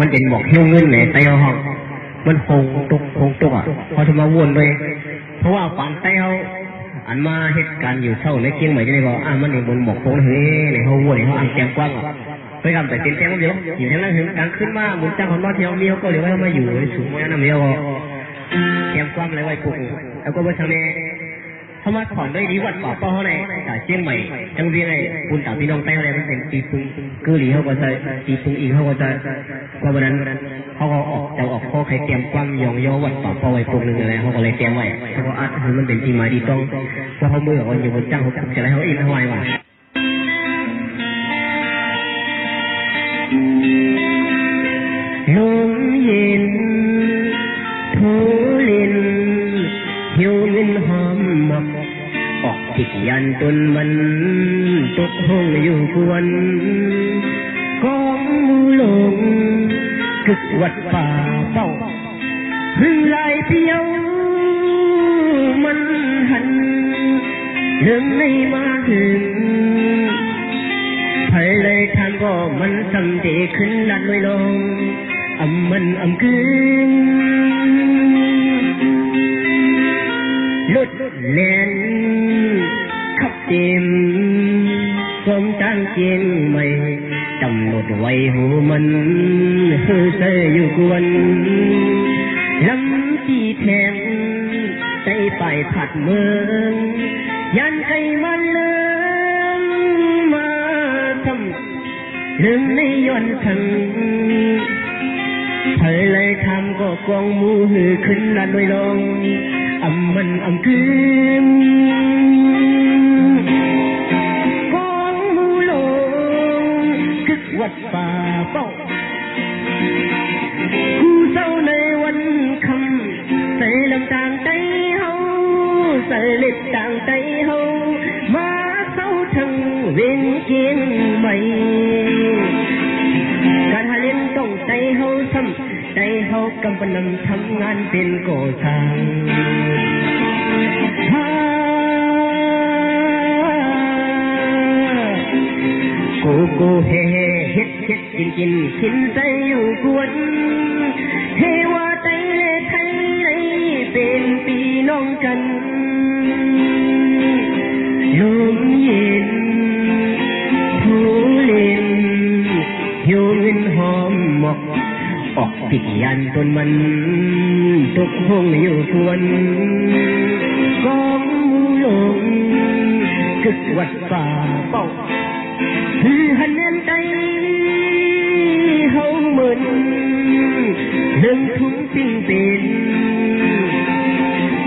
มันเป็นหมอกเฮี้ยวเงินเลยไตเขาห้องมันคงตกคงตุกอะเขาจะมาวนเลยเพราะว่าฝันไตเขาอันมาเหตุการณ์อยู่เท่าในเกียงใหม่จะได้บอกอะมันอยู่บนหมอกโค้งเฮ้ยในเขาวนในเขาอันแกงกว้างอะไปทำแต่เต็มแกงเดียวอยู่ทั้งนั้นถึงกลางขึ้นมาหมุนจ้างคนนอเที่ยวมีเขาก็เดี๋ยวให้มาอยู่สูงไว้นะเมียวแกงกว้างเลยไว้ปุ๊บแล้วก็ไปทำเองเขามาถอนด้วยดีวัดป่าป้อเขาในจากเชียงใหม่จังเวียงไอ้ปุนตาพี่น้องใต้เขาเลยมันเป็นตีปุงกือหลีเขาก็จะตีปุงอีกเขาก็จะ เพราะวันนั้นเขาก็ออกจะออกข้อใครเตรียมกว้างยองย่อวัดป่าป้อไว้ปุงหนึ่งอะไรเขาก็เลยเตรียมไว้เขาก็อัดให้มันเป็นที่หมาดีต้องว่าเขาเมื่อวันอยู่บนจ้างเขาจะอะไรเขาอินเขาไว้ว่าลมเย็นโถลินหิวเงินหอมหมอกออกติดยันจนมันตกห้องอยู่กวนกองมูลงกึกวัดป่าเป้าพึ่งลายเปียวมันหันเรื่ con lường cực quạch và bầu hư lại tiêu minh hành đường này mà hình phải lấy than bò mình tâm để khấn đặt nuôi lòng âm mình âm cứng lút lên khắp tìm không tan chiến mây. จางเกียงใหม่จำหนดไว้หูมันเฮือเสยอยู่กวนลำที่แทงใจไปผัดเมืองยันไกมันเลิงมาทำเรื่องในย้อนทังเธอเลยทำก็กองมูหือขึ้นละลอยลงอำมันอำคืน lịch tạng tây hâu má sáu thần viên chiến bày cả hai liên tổng tây hâu sầm tây hâu cầm bần nằm thấm ngàn tiền cổ thang cô cô he he hết hết chín chín chín tay u cuốn. He hoa tay lê thấy lấy tên pi non trần หิวเงินหอมหมอกออกติดยันตนมันตกห้องอยู่กวนกองมูลงกึกวัดป่าเป้าคือหันเน้นใจเฮาเหมือนเรื่องทุนปิ้งเป็น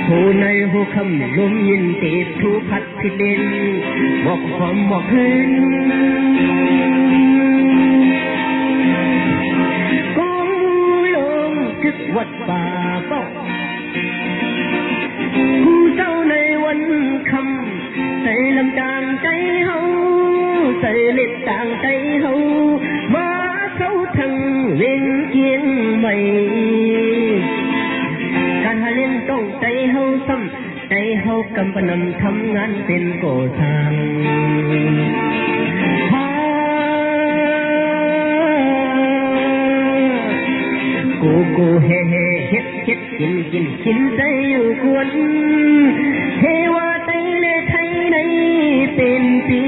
ผู้ในหัวคำลมยินเตบทูพัดที่เด่นบอกความบอกคืน xây lên tạng tay hầu má sâu thằng lên chiến mày càng hà lên tông tay hầu xâm tay hầu cầm và nằm thấm ngàn tên cổ thang cô cô he he hết hết chín chín chín tay quân thế hoa tay lê thấy đây, tên tiếng